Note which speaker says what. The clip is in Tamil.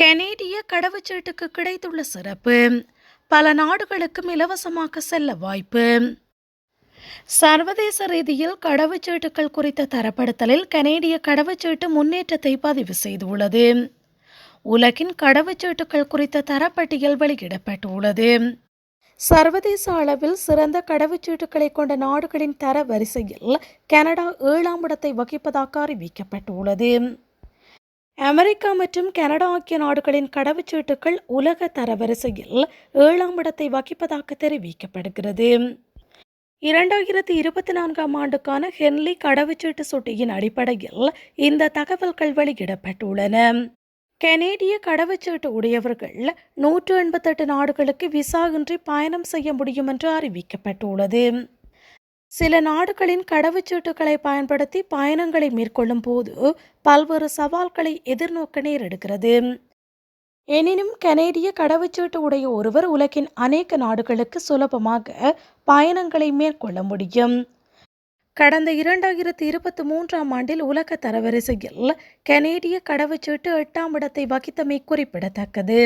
Speaker 1: கெனேடிய கடவுச்சீட்டுக்கு கிடைத்துள்ள சிறப்பு. பல நாடுகளுக்கும் இலவசமாக செல்ல வாய்ப்பு. சர்வதேச ரீதியில் கடவுச்சீட்டுகள் குறித்த தரப்படுத்தலில் கனேடிய கடவுச்சீட்டு முன்னேற்றத்தை பதிவு செய்துள்ளது. உலகின் கடவுச்சீட்டுகள் குறித்த தரப்பட்டியல் வெளியிடப்பட்டுள்ளது. சர்வதேச அளவில் சிறந்த கடவுச்சீட்டுகளை கொண்ட நாடுகளின் தர வரிசையில் கனடா ஏழாம் இடத்தை வகிப்பதாக அறிவிக்கப்பட்டுள்ளது. அமெரிக்கா மற்றும் கனடா ஆகிய நாடுகளின் கடவுச்சீட்டுகள் உலக தரவரிசையில் ஏழாம் இடத்தை வகிப்பதாக தெரிவிக்கப்படுகிறது. இரண்டாயிரத்தி இருபத்தி நான்காம் ஆண்டுக்கான ஹென்லி கடவுச்சீட்டு சுட்டியின் அடிப்படையில் இந்த தகவல்கள் வெளியிடப்பட்டுள்ளன. கனேடிய கடவுச்சீட்டு உடையவர்கள் நூற்று எண்பத்தெட்டு நாடுகளுக்கு விசா இன்றி பயணம் செய்ய முடியும் என்று அறிவிக்கப்பட்டுள்ளது. சில நாடுகளின் கடவுச்சீட்டுகளை பயன்படுத்தி பயணங்களை மேற்கொள்ளும் போது பல்வேறு சவால்களை எதிர்நோக்க நேரிடுகிறது எனினும் கனேடிய கடவுச்சீட்டு உடைய ஒருவர் உலகின் அநேக நாடுகளுக்கு சுலபமாக பயணங்களை மேற்கொள்ள முடியும். கடந்த இரண்டாயிரத்தி இருபத்தி மூன்றாம் ஆண்டில் உலக தரவரிசையில் கனேடிய கடவுச்சீட்டு எட்டாம் இடத்தை வகித்தமை குறிப்பிடத்தக்கது.